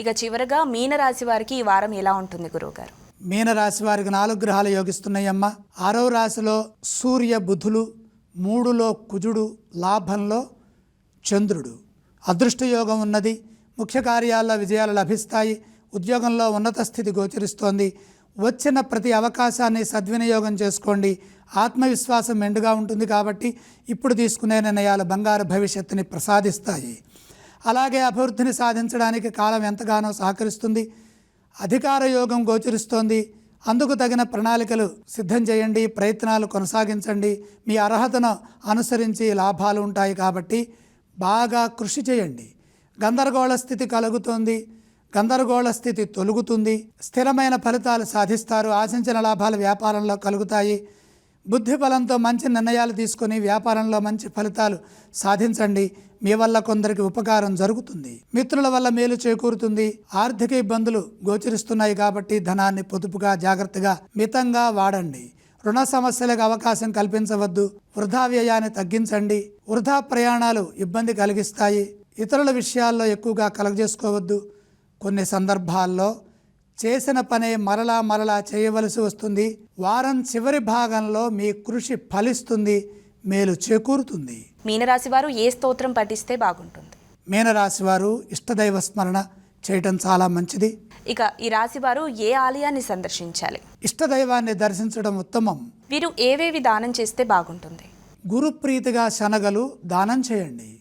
ఇక చివరగా మీనరాశి వారికి ఈ వారం ఎలా ఉంటుంది గురువుగారు? మీనరాశి వారికి నాలుగు గ్రహాలు యోగిస్తున్నాయమ్మ. ఆరవ రాశిలో సూర్య బుధులు మూడులో కుజుడు లాభంలో చంద్రుడు. అదృష్ట యోగం ఉన్నది ముఖ్య కార్యాల్లో విజయాలు లభిస్తాయి ఉద్యోగంలో ఉన్నత స్థితి గోచరిస్తోంది. వచ్చిన ప్రతి అవకాశాన్ని సద్వినియోగం చేసుకోండి. ఆత్మవిశ్వాసం మెండుగా ఉంటుంది కాబట్టి ఇప్పుడు తీసుకునే నిర్ణయాలు బంగారు భవిష్యత్తుని ప్రసాదిస్తాయి. అలాగే అభివృద్ధిని సాధించడానికి కాలం ఎంతగానో సహకరిస్తుంది. అధికార యోగం గోచరిస్తోంది. అందుకు తగిన ప్రణాళికలు సిద్ధం చేయండి ప్రయత్నాలు కొనసాగించండి. మీ అర్హతను అనుసరించి లాభాలు ఉంటాయి కాబట్టి బాగా కృషి చేయండి. గందరగోళ స్థితి కలుగుతోంది. గందరగోళ స్థితి తొలుగుతుంది. స్థిరమైన ఫలితాలు సాధిస్తారు. ఆశించిన లాభాలు వ్యాపారంలో కలుగుతాయి. బుద్ధి బలంతో మంచి నిర్ణయాలు తీసుకొని వ్యాపారంలో మంచి ఫలితాలు సాధించండి. మీ వల్ల కొందరికి ఉపకారం జరుగుతుంది. మిత్రుల వల్ల మేలు చేకూరుతుంది. ఆర్థిక ఇబ్బందులు గోచరిస్తున్నాయి కాబట్టి ధనాన్ని పొదుపుగా జాగ్రత్తగా మితంగా వాడండి. రుణ సమస్యలకు అవకాశం కల్పించవద్దు. వృధా వ్యయాన్ని తగ్గించండి. వృధా ప్రయాణాలు ఇబ్బంది కలిగిస్తాయి. ఇతరుల విషయాల్లో ఎక్కువగా కలగజేసుకోవద్దు. కొన్ని సందర్భాల్లో చేసిన పనే మరలా మరలా చేయవలసి వస్తుంది. వారం చివరి భాగంలో మీ కృషి ఫలిస్తుంది మేలు చేకూరుతుంది. మీనరాశి వారు ఏ స్తోత్రం పఠిస్తే బాగుంటుంది? మీనరాశి వారు ఇష్టదైవ స్మరణ చేయటం చాలా మంచిది. ఇక ఈ రాశి వారు ఏ ఆలయాన్ని సందర్శించాలి? ఇష్టదైవాన్ని దర్శించడం ఉత్తమం. వీరు ఏవేవి దానం చేస్తే బాగుంటుంది? గురుప్రీతిగా శనగలు దానం చేయండి.